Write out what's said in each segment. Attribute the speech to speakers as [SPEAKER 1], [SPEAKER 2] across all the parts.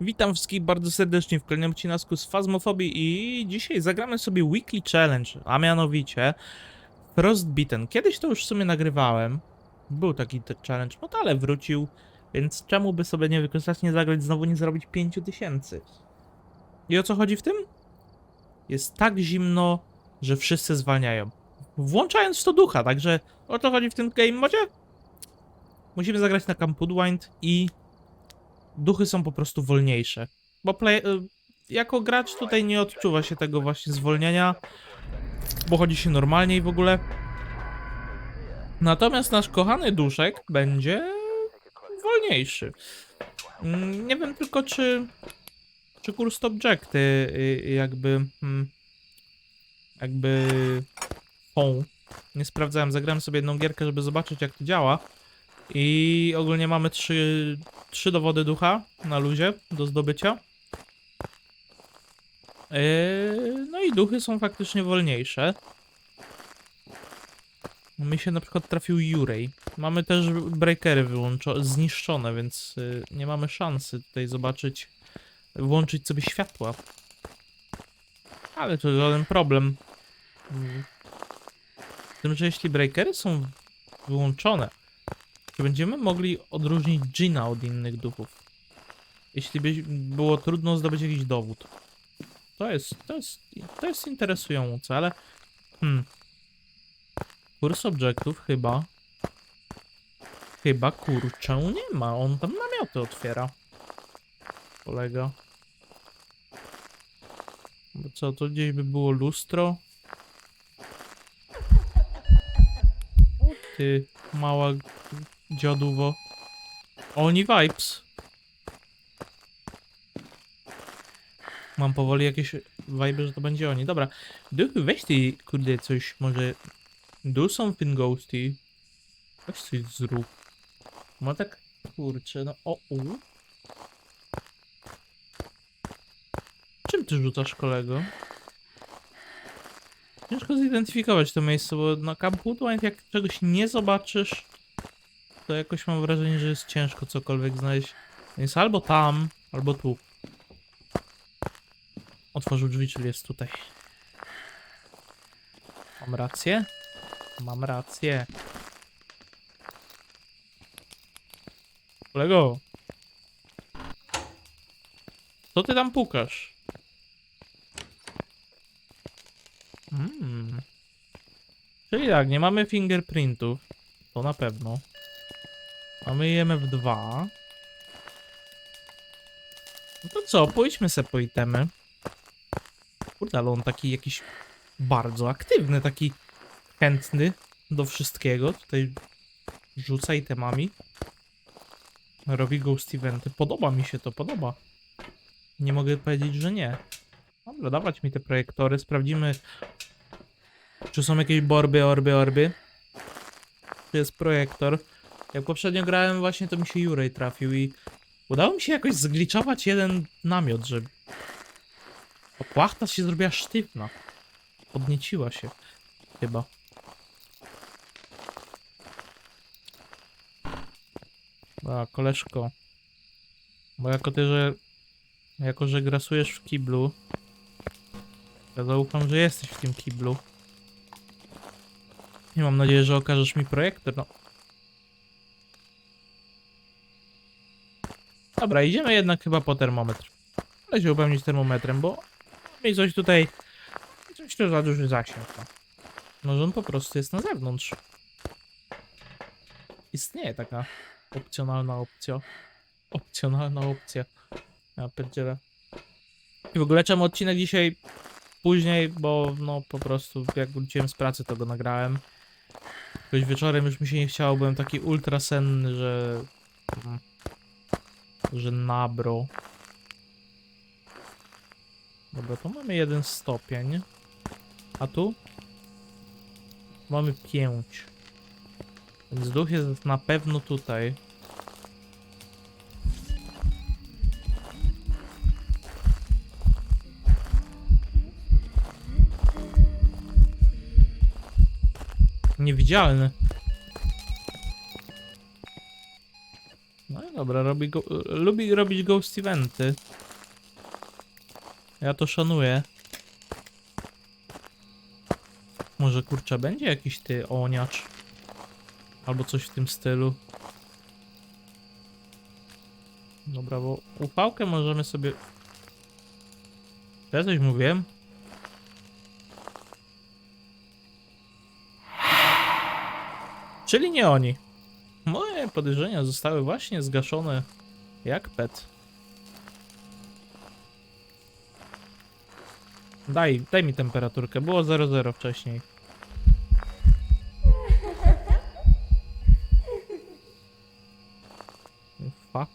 [SPEAKER 1] Witam wszystkich bardzo serdecznie w kolejnym odcinku z Fazmofobii i dzisiaj zagramy sobie Weekly Challenge, a mianowicie Frostbitten. Kiedyś to już w sumie nagrywałem, był taki challenge, no ale wrócił, więc czemu by sobie nie wykorzystać, nie zagrać, znowu nie zrobić 5000. I o co chodzi w tym? Jest tak zimno, że wszyscy zwalniają. Włączając w to ducha, także o co chodzi w tym game modzie? Musimy zagrać na Campudwind i duchy są po prostu wolniejsze. Bo play, y, jako gracz tutaj nie odczuwa się tego właśnie zwolnienia, bo chodzi się normalniej w ogóle. Natomiast nasz kochany duszek będzie wolniejszy. Mm, Nie wiem tylko, czy czy Cursed Objecty y, jakby mm, jakby są. Nie sprawdzałem, zagrałem sobie jedną gierkę, żeby zobaczyć jak to działa. I ogólnie mamy trzy, trzy dowody ducha na luzie do zdobycia. Yy, no i duchy są faktycznie wolniejsze. Mi się na przykład trafił Jurej. Mamy też breakery wyłączone, zniszczone, więc yy, nie mamy szansy tutaj zobaczyć, włączyć sobie światła. Ale to żaden problem. Z tym, że jeśli breakery są wyłączone, czy będziemy mogli odróżnić Gina od innych duchów? Jeśli by było trudno zdobyć jakiś dowód. To jest, to jest, to jest interesujące, ale... Hmm. Kurs obiektów chyba... Chyba kurczę nie ma. On tam namioty otwiera. Kolega. Bo co, to gdzieś by było lustro? O ty, mała dziaduwo. Oni vibes. Mam powoli jakieś vibe, że to będzie oni. Dobra, duchy, weź ty, kurde, coś może... Do something ghosty. Weź coś zrób. Ma tak, kurczę, no o, u. Czym ty rzucasz, kolego? Ciężko zidentyfikować to miejsce, bo na Camp jak czegoś nie zobaczysz, to jakoś mam wrażenie, że jest ciężko cokolwiek znaleźć. Jest albo tam, albo tu. Otworzył drzwi, czyli jest tutaj. Mam rację? Mam rację. Kolego! Co ty tam pukasz? Mm. Czyli tak, nie mamy fingerprintów. To na pewno. Mamy IMF2. No to co, pójdźmy se po itemy. Kurde, ale on taki jakiś bardzo aktywny, taki chętny do wszystkiego. Tutaj rzuca itemami. Robi ghost eventy. Podoba mi się to, podoba. Nie mogę powiedzieć, że nie. Dobra, dawać mi te projektory, sprawdzimy czy są jakieś borby, orby, orby. Czy jest projektor. Jak poprzednio grałem właśnie, to mi się Jurej trafił i udało mi się jakoś zgliczować jeden namiot, że opłachta się zrobiła sztywna. Podnieciła się. Chyba. A, koleżko. Bo jako ty, że... Jako, że grasujesz w kiblu... Ja zaufam, że jesteś w tym kiblu. Nie mam nadzieję, że okażesz mi projektor, no. Dobra, idziemy jednak chyba po termometr. Ale się upewnić termometrem, bo mi coś tutaj... Coś to za duży zasięg. No. Może on po prostu jest na zewnątrz. Istnieje taka opcjonalna opcja. Opcjonalna opcja. Ja pierdzielę. I w ogóle czemu odcinek dzisiaj później, bo no po prostu jak wróciłem z pracy to go nagrałem. Jakoś wieczorem już mi się nie chciało, byłem taki ultra senny, że... że nabro. Dobra, tu mamy jeden stopień. A tu? Mamy pięć. Więc duch jest na pewno tutaj. Niewidzialny. Dobra. Robi go, lubi robić ghost eventy. Ja to szanuję. Może kurczę, będzie jakiś ty oniacz. Albo coś w tym stylu. Dobra, bo upałkę możemy sobie... Ja coś mówiłem? Czyli nie oni. Moje podejrzenia zostały właśnie zgaszone jak pet. Daj, daj mi temperaturkę. Było 00 wcześniej. Fuck.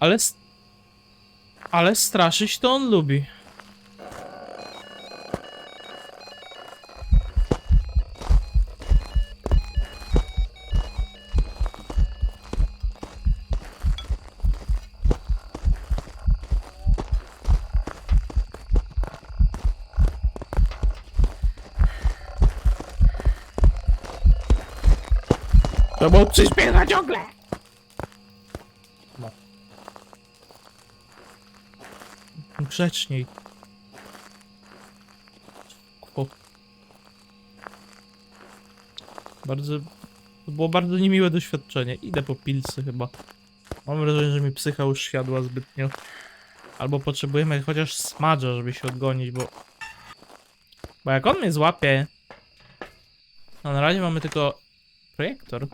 [SPEAKER 1] Ale... Ale straszyć to on lubi. To bo przyspiesza ciągle! No. Grzeczniej. Kwo. Bardzo... To było bardzo niemiłe doświadczenie. Idę po pilsy chyba. Mam wrażenie, że mi psycha już siadła zbytnio. Albo potrzebujemy chociaż smadża, żeby się odgonić, bo... Bo jak on mnie złapie... No na razie mamy tylko projektor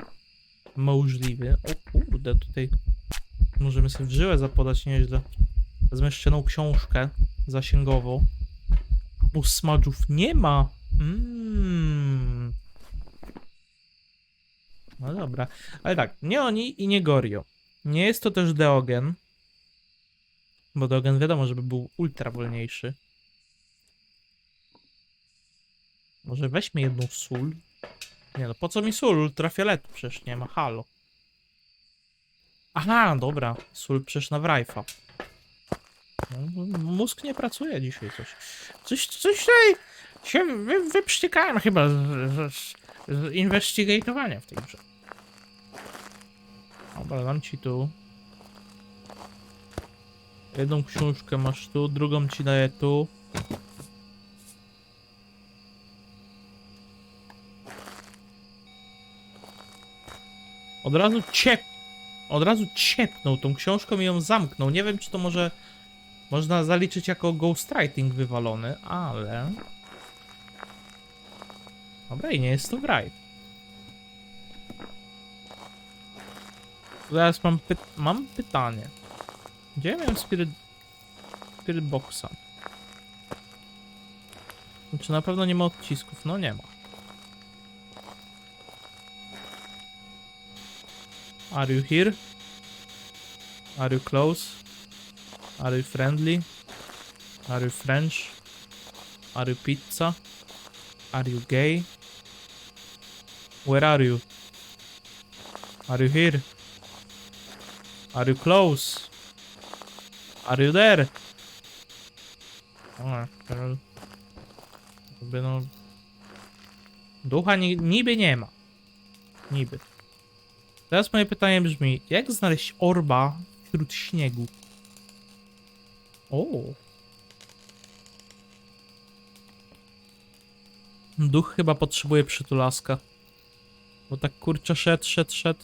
[SPEAKER 1] możliwy. O kurde, tutaj możemy sobie w żyłę zapodać nieźle. Zmeszczoną książkę zasięgową. Bo smadżów nie ma. Mm. No dobra. Ale tak, nie oni i nie Gorio. Nie jest to też Deogen. Bo Deogen wiadomo, żeby był ultra wolniejszy. Może weźmy jedną sól. Nie no, po co mi sól? Ultrafioletu przecież nie ma, halo. Aha, dobra, sól przecież na Wrajfa. No, mózg nie pracuje dzisiaj coś. Coś, coś tutaj się wy, chyba z, z, z, w tej grze. Dobra, dam ci tu. Jedną książkę masz tu, drugą ci daję tu. Od razu ciep... Od razu ciepnął tą książką i ją zamknął. Nie wiem, czy to może... Można zaliczyć jako ghostwriting wywalony, ale... Dobra, i nie jest to graj. Zaraz mam, py mam pytanie. Gdzie ja miałem spirit... Spirit boxa? Czy na pewno nie ma odcisków? No nie ma. Are you here? Are you close? Are you friendly? Are you French? Are you pizza? Are you gay? Where are you? Are you here? Are you close? Are you there? O, jakby no... Ducha ni niby nie ma. Niby. Teraz moje pytanie brzmi, jak znaleźć orba wśród śniegu? O. Duch chyba potrzebuje przytulaska. Bo tak kurczę szedł, szedł, szedł.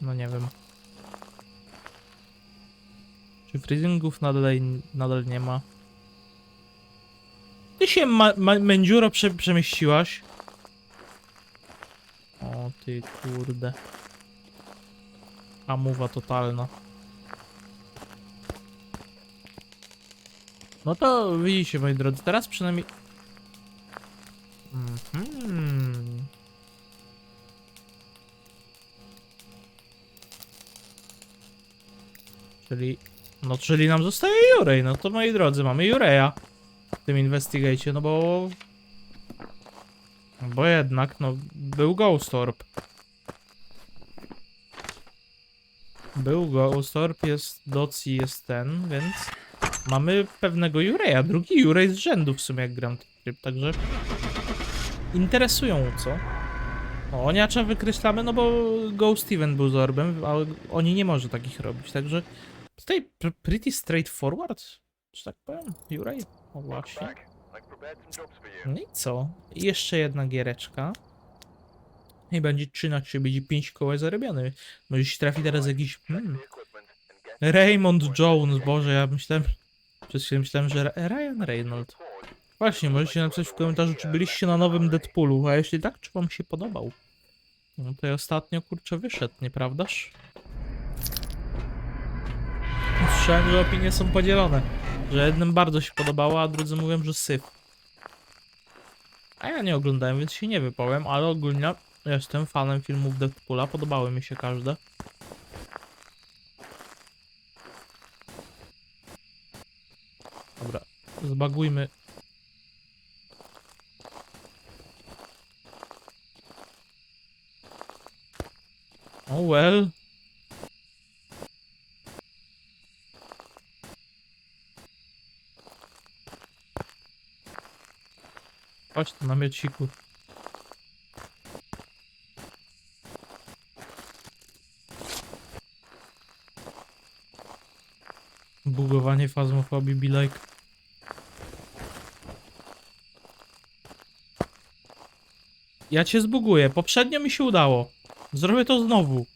[SPEAKER 1] No nie wiem. Czy freezingów nadal, nadal nie ma? Ty się ma, ma, Mędziuro prze, przemieściłaś? Ty kurde. Amuwa totalna. No to widzicie moi drodzy, teraz przynajmniej... Mhm. Czyli... No czyli nam zostaje Jurej, no to moi drodzy, mamy Jureja w tym investigate, no bo... Bo jednak, no, był Ghost Orb. Był Ghost Orb, jest Doci, jest ten, więc mamy pewnego Jureja. Drugi Jurej z rzędu w sumie jak gram ten tryb, także interesująco. No, Oniacza wykreślamy, no bo Ghost Steven był z orbem, a oni nie może takich robić, także tutaj pr- pretty straightforward, że tak powiem, Juraj. O właśnie. No i co? Jeszcze jedna giereczka. I będzie 3 na 3, będzie 5 koła zarobione. Może się trafi teraz jakiś... Hmm, Raymond Jones, Boże, ja myślałem... Przez chwilę myślałem, że Ryan Reynolds. Właśnie, możecie napisać w komentarzu, czy byliście na nowym Deadpoolu, a jeśli tak, czy wam się podobał? No to ostatnio, kurczę, wyszedł, nieprawdaż? Słyszałem, że opinie są podzielone. Że jednym bardzo się podobało, a drudzy mówią, że syf. A ja nie oglądałem, więc się nie wypowiem, ale ogólnie jestem fanem filmów Deadpoola, podobały mi się każde. Dobra, zbagujmy. Oh well. Chodź tu namiociku. Bugowanie fazmofobii be like. Ja cię zbuguję. Poprzednio mi się udało. Zrobię to znowu.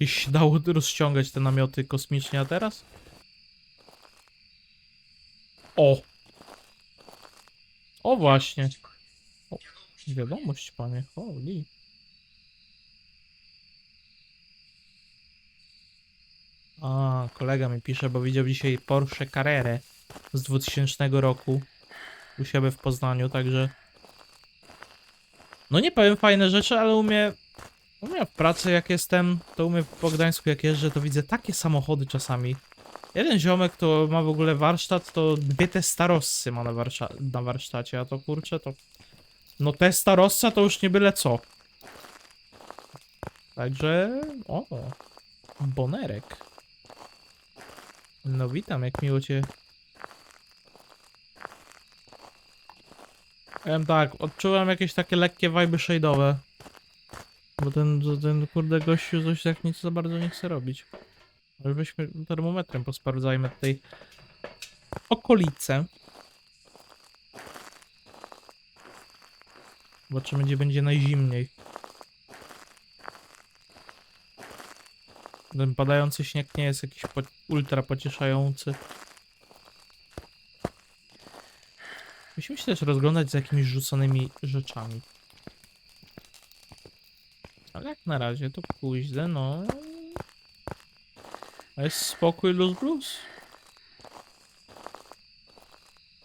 [SPEAKER 1] Jakieś dało rozciągać te namioty kosmicznie, a teraz? O! O właśnie. O, wiadomość, panie. Holy. A, kolega mi pisze, bo widział dzisiaj Porsche Carrera z 2000 roku u siebie w Poznaniu, także... No nie powiem fajne rzeczy, ale umie... Umie w pracy jak jestem, to umie po Gdańsku jak jeżdżę, to widzę takie samochody czasami. Jeden ziomek, to ma w ogóle warsztat, to dwie te starossy ma na, na warsztacie, a to kurczę, to... No te starossa to już nie byle co. Także... O! Bonerek. No witam, jak miło cię... Powiem tak, odczułem jakieś takie lekkie vibe shade'owe. Bo ten, ten kurde gościu coś tak nic za bardzo nie chce robić. Ale weźmy termometrem, posprawdzajmy tutaj okolice. Zobaczymy, gdzie będzie najzimniej. Ten padający śnieg nie jest jakiś po ultra pocieszający. Musimy się też rozglądać za jakimiś rzuconymi rzeczami. Ale jak na razie to późne, no. A jest spokój, luz, blues.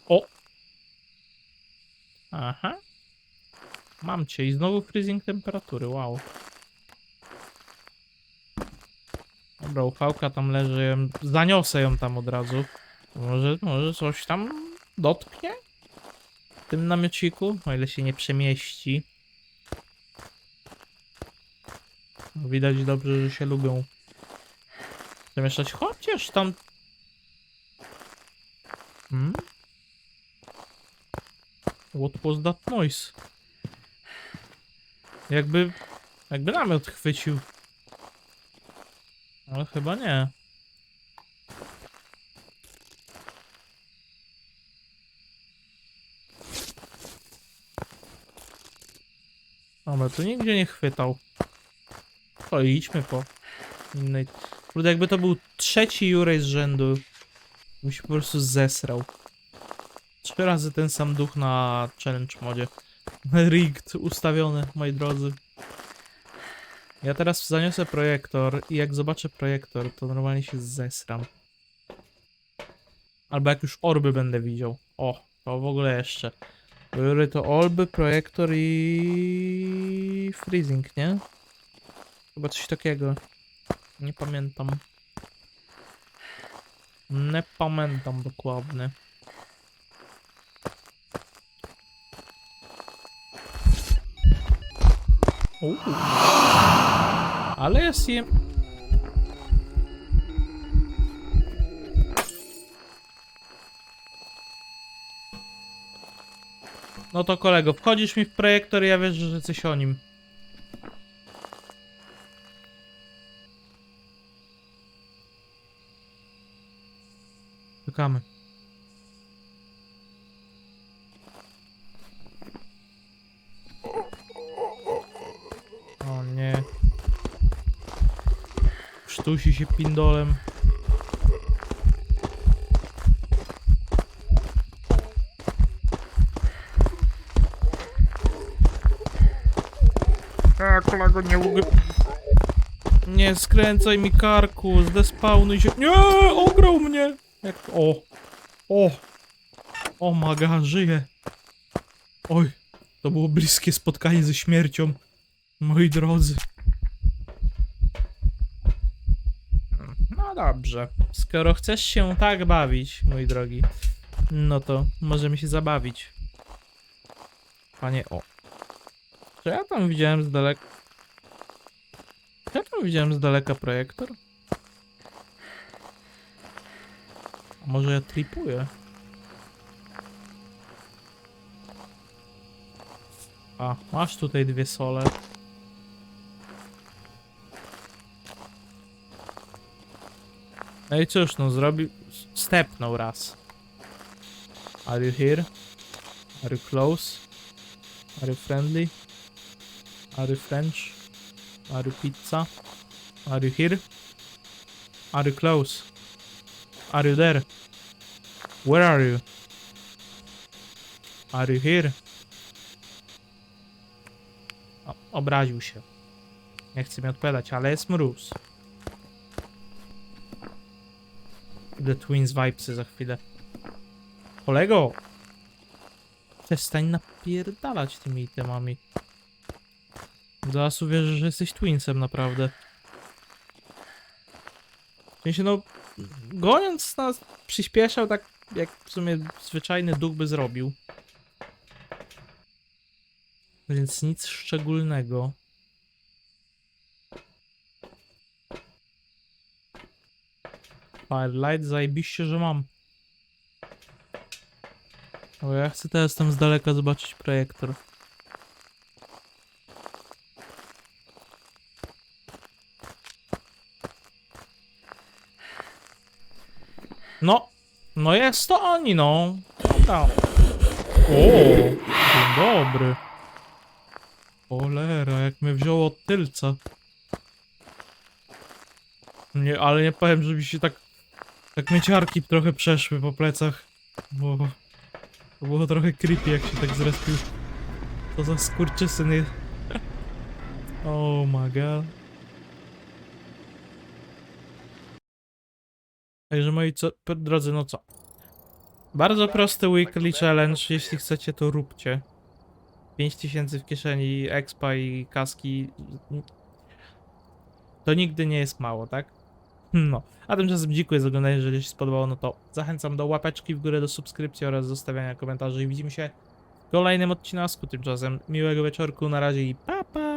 [SPEAKER 1] O! Aha. Mam cię i znowu freezing temperatury, wow. Dobra, uchwałka tam leży, zaniosę ją tam od razu. Może, może coś tam dotknie? W tym namiociku, o ile się nie przemieści. No, Widać dobrze, że się lubią zamieszać. Chociaż tam... Hmm? What was that noise? Jakby... Jakby namiot chwycił. Ale chyba nie. Dobra, tu nigdzie nie chwytał. To idźmy po innej. Kurde, jakby to był trzeci Jurej z rzędu. By się po prostu zesrał. Trzy razy ten sam duch na challenge modzie. Rigged ustawiony, moi drodzy. Ja teraz zaniosę projektor i jak zobaczę projektor, to normalnie się zesram. Albo jak już orby będę widział. O, to w ogóle jeszcze. Były to orby, projektor i freezing, nie? Chyba coś takiego. Nie pamiętam. Nie pamiętam dokładnie. Uuu. Ale jest. No to kolego, wchodzisz mi w projektor i ja wiesz, że coś o nim. Czekamy. O nie. Sztusi się pindolem. A, kolego, nie ugry... Nie skręcaj mi karku, zdespawnuj się. Nie, ograł mnie! Jak... O! O! O, maga, żyje. Oj, to było bliskie spotkanie ze śmiercią. Moi drodzy. No dobrze. Skoro chcesz się tak bawić, mój drogi, no to możemy się zabawić. Panie, o. Czy ja tam widziałem z daleka... Czy ja tam widziałem z daleka projektor? A może ja tripuję? A, masz tutaj dwie sole. No i cóż, no zrobił... Stepnął raz. Are you here? Are you close? Are you friendly? Are you French? Are you pizza? Are you here? Are you close? Are you there? Where are you? Are you here? O, obraził się. Nie chce mi odpowiadać, ale jest mróz. The Twins vibesy za chwilę. Kolego! Przestań napierdalać tymi itemami. Zaraz uwierzę, że jesteś Twinsem naprawdę. W sensie no, goniąc nas przyspieszał tak, jak w sumie zwyczajny duch by zrobił. Więc nic szczególnego. Firelight zajebiście, że mam. O, ja chcę teraz tam z daleka zobaczyć projektor. No, no jest to oni, no. Dobra. O, dzień dobry. Cholera, jak mnie wzięło od tylca. Nie, ale nie powiem, żeby się tak... Tak mieciarki trochę przeszły po plecach. Bo... To było trochę creepy, jak się tak zrespił. To za skurczysyny. Oh my god. Także moi co, drodzy, no co? Bardzo prosty weekly challenge, jeśli chcecie to róbcie. 5000 w kieszeni, expa i kaski. To nigdy nie jest mało, tak? No. A tymczasem dziękuję za oglądanie, jeżeli się spodobało, no to zachęcam do łapeczki w górę, do subskrypcji oraz zostawiania komentarzy i widzimy się w kolejnym odcinku. Tymczasem miłego wieczorku, na razie i pa pa!